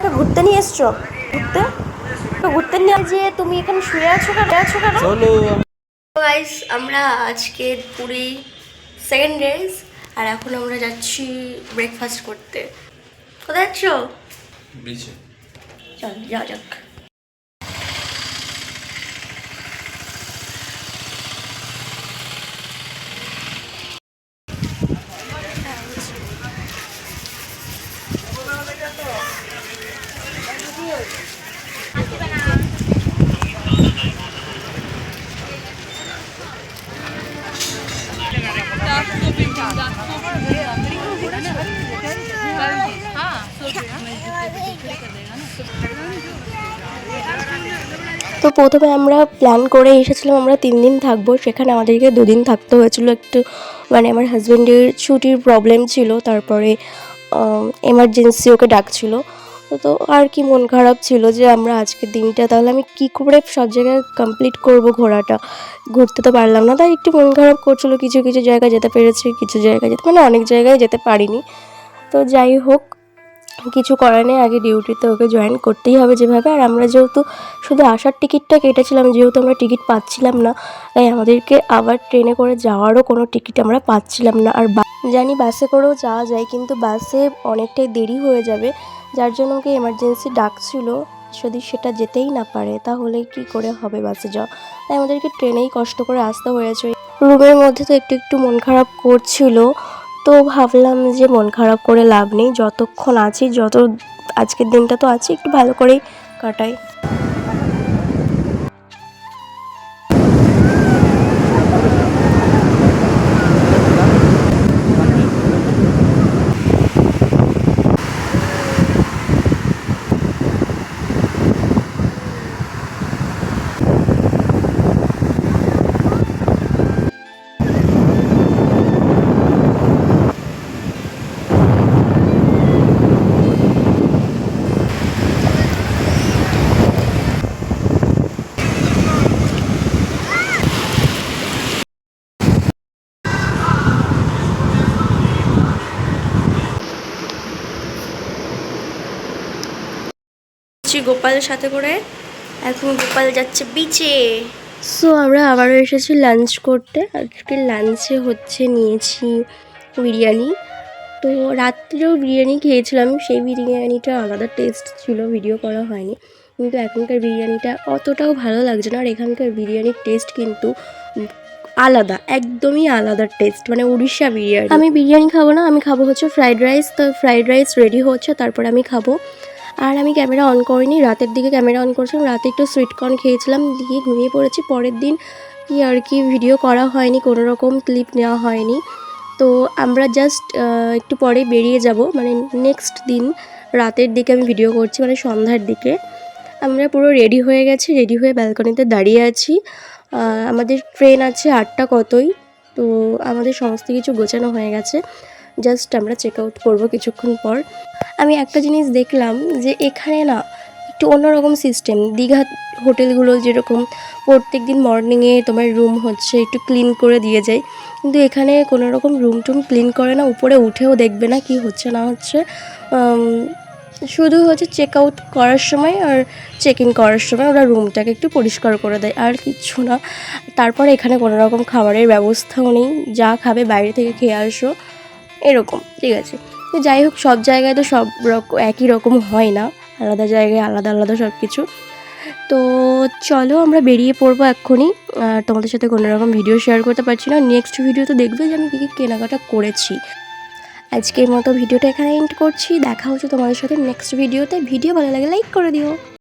তো ঘুরতে নিয়ে এসছো? ঘুরতে? ঘুরতে নিয়ে যে তুমি এখানে শুয়ে আছো কেন? আছো কেন? গাইস আমরা আজকে পুরী সেকেন্ড ডেজ আর এখন আমরা যাচ্ছি ব্রেকফাস্ট করতে। কোথায় যাচ্ছ? বিচে চল যাওয়া যাক। তো প্রথমে আমরা প্ল্যান করে এসেছিলাম, আমরা তিন দিন থাকব। সেখানে আমাদেরকে দুদিন থাকতে হয়েছিল একটু মানে আমার হাজব্যান্ডের ছুটির প্রবলেম ছিল, তারপরে এমার্জেন্সি ওকে ডাকছিল। তো তো আর কি মন খারাপ ছিল যে আমরা আজকের দিনটা তাহলে আমি কি করে সব জায়গায় কমপ্লিট করব ঘোরাটা? ঘুরতে তো পারলাম না, তাই একটু মন খারাপ করছিল কিছু কিছু জায়গায় যেতে পেরেছি, কিছু জায়গায় যেতে মানে অনেক জায়গায় যেতে পারিনি। তো যাই হোক, কিছু করার নেই, আগে ডিউটিতে ওকে জয়েন করতেই হবে যেভাবে। আর আমরা যেহেতু শুধু আসার টিকিটটা কেটেছিলাম, যেহেতু আমরা টিকিট পাচ্ছিলাম না, তাই আমাদেরকে আবার ট্রেনে করে যাওয়ারও কোনো টিকিট আমরা পাচ্ছিলাম না। আর জানি বাসে করেও যাওয়া যায়, কিন্তু বাসে অনেকটাই দেরি হয়ে যাবে। যার জন্য ওকে এমার্জেন্সি ডাকছিল, যদি সেটা যেতেই না পারে, তাহলে কি করে হবে বাসে যাওয়া? তাই আমাদেরকে ট্রেনেই কষ্ট করে আসতে হয়েছে। রুমের মধ্যে তো একটু একটু মন খারাপ করছিল, তো ভাবলাম যে মন খারাপ করে লাভ নেই, যতক্ষণ আছি, যত আজকের দিনটা তো আছি, একটু ভালো করেই কাটাই। গোপালের সাথে করে। এখন গোপাল যাচ্ছে বিচে সো আমরা আবারও এসেছি লাঞ্চ করতে। আজকে লাঞ্চে হচ্ছে নিয়েছি বিরিয়ানি। তো রাত্রেও বিরিয়ানি খেয়েছিলাম সেই বিরিয়ানিটা আলাদা টেস্ট ছিল ভিডিও করা হয়নি। কিন্তু এখনকার বিরিয়ানিটা অতটাও ভালো লাগছে না। আর এখানকার বিরিয়ানির টেস্ট কিন্তু আলাদা একদমই আলাদা টেস্ট মানে উড়িষ্যা বিরিয়ানি। আমি বিরিয়ানি খাব না আমি খাব হচ্ছে ফ্রাইড রাইস তো ফ্রাইড রাইস রেডি হচ্ছে তারপর আমি খাব আর আমি ক্যামেরা অন করিনি, রাতের দিকে ক্যামেরা অন করেছিলাম, রাতে একটু সুইট কর্ন খেয়েছিলাম, দিয়ে ঘুমিয়ে পড়েছি। পরের দিন কি আর কি ভিডিও করা হয়নি, কোনো রকম ক্লিপ নেওয়া হয়নি। তো আমরা জাস্ট একটু পরে বেরিয়ে যাব। মানে নেক্সট দিন রাতের দিকে আমি ভিডিও করছি মানে সন্ধ্যার দিকে। আমরা পুরো রেডি হয়ে গেছি রেডি হয়ে ব্যালকনিতে দাঁড়িয়ে আছি। আমাদের ট্রেন আছে আটটা কতই, তো আমাদের সমস্ত কিছু গোছানো হয়ে গেছে। জাস্ট আমরা চেক আউট করব কিছুক্ষণ পর। আমি একটা জিনিস দেখলাম যে এখানে না একটু অন্যরকম সিস্টেম দীঘা হোটেলগুলো যেরকম প্রত্যেক দিন মর্নিংয়ে তোমার রুম হচ্ছে একটু ক্লিন করে দিয়ে যায়, কিন্তু এখানে কোনো রকম রুম টুম ক্লিন করে না, উপরে উঠেও দেখবে না কি হচ্ছে না হচ্ছে। শুধু হচ্ছে চেক আউট করার সময় আর চেক ইন করার সময় ওরা রুমটাকে একটু পরিষ্কার করে দেয়, আর কিচ্ছু না। তারপর এখানে কোনো রকম খাবারের ব্যবস্থাও নেই, যা খাবে বাইরে থেকে খেয়ে আসো। এরকম, ঠিক আছে? তো যাই হোক, সব জায়গায় তো সব রকম একই রকম হয় না। আলাদা জায়গায় আলাদা আলাদা সব কিছু। তো চলো আমরা বেরিয়ে পড়ব এক্ষুনি। আর তোমাদের সাথে কোনো রকম ভিডিও শেয়ার করতে পারছি না। নেক্সট ভিডিও তো দেখবে যে আমি কী কী কেনাকাটা করেছি। আজকের মতো ভিডিওটা এখানে এন্ড করছি। দেখা হচ্ছে তোমাদের সাথে নেক্সট ভিডিওতে ভিডিও ভালো লাগে লাইক করে দিও।